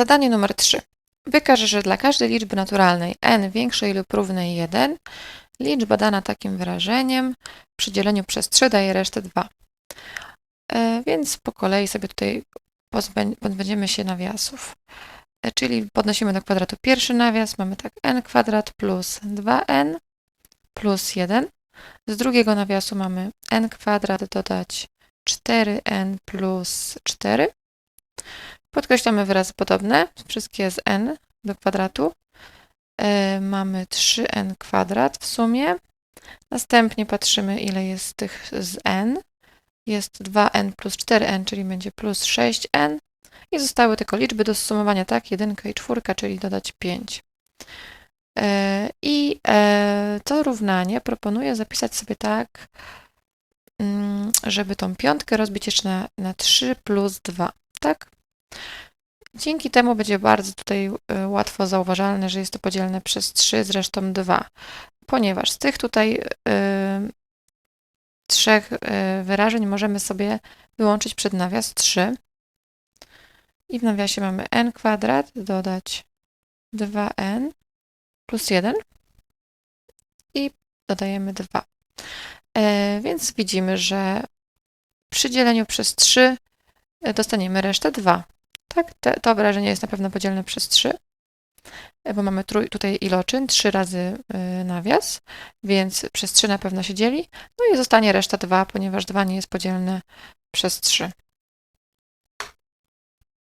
Zadanie numer 3. Wykaż, że dla każdej liczby naturalnej n większej lub równej 1 liczba dana takim wyrażeniem przy dzieleniu przez 3 daje resztę 2. E, Więc po kolei sobie tutaj pozbę- pozbędziemy się nawiasów. E, Czyli podnosimy do kwadratu pierwszy nawias, mamy tak n kwadrat plus 2n plus 1. Z drugiego nawiasu mamy n kwadrat dodać 4n plus 4. Podkreślamy wyrazy podobne, wszystkie z n do kwadratu. E, mamy 3n kwadrat w sumie. Następnie patrzymy, ile jest tych z n. Jest 2n plus 4n, czyli będzie plus 6n. I zostały tylko liczby do zsumowania, tak? Jedynka i czwórka, czyli dodać 5. E, I e, to równanie proponuję zapisać sobie tak, mm, żeby tą piątkę rozbić jeszcze na, na 3 plus 2, tak? Dzięki temu będzie bardzo tutaj e, łatwo zauważalne, że jest to podzielne przez 3, zresztą 2, ponieważ z tych tutaj e, trzech e, wyrażeń możemy sobie wyłączyć przed nawias 3. I w nawiasie mamy n kwadrat dodać 2n plus 1 i dodajemy 2. E, więc widzimy, że przy dzieleniu przez 3 e, dostaniemy resztę 2. Tak, te, to wyrażenie jest na pewno podzielne przez 3, e, bo mamy trój, tutaj iloczyn, 3 razy y, nawias, więc przez 3 na pewno się dzieli. No i zostanie reszta 2, ponieważ 2 nie jest podzielne przez 3.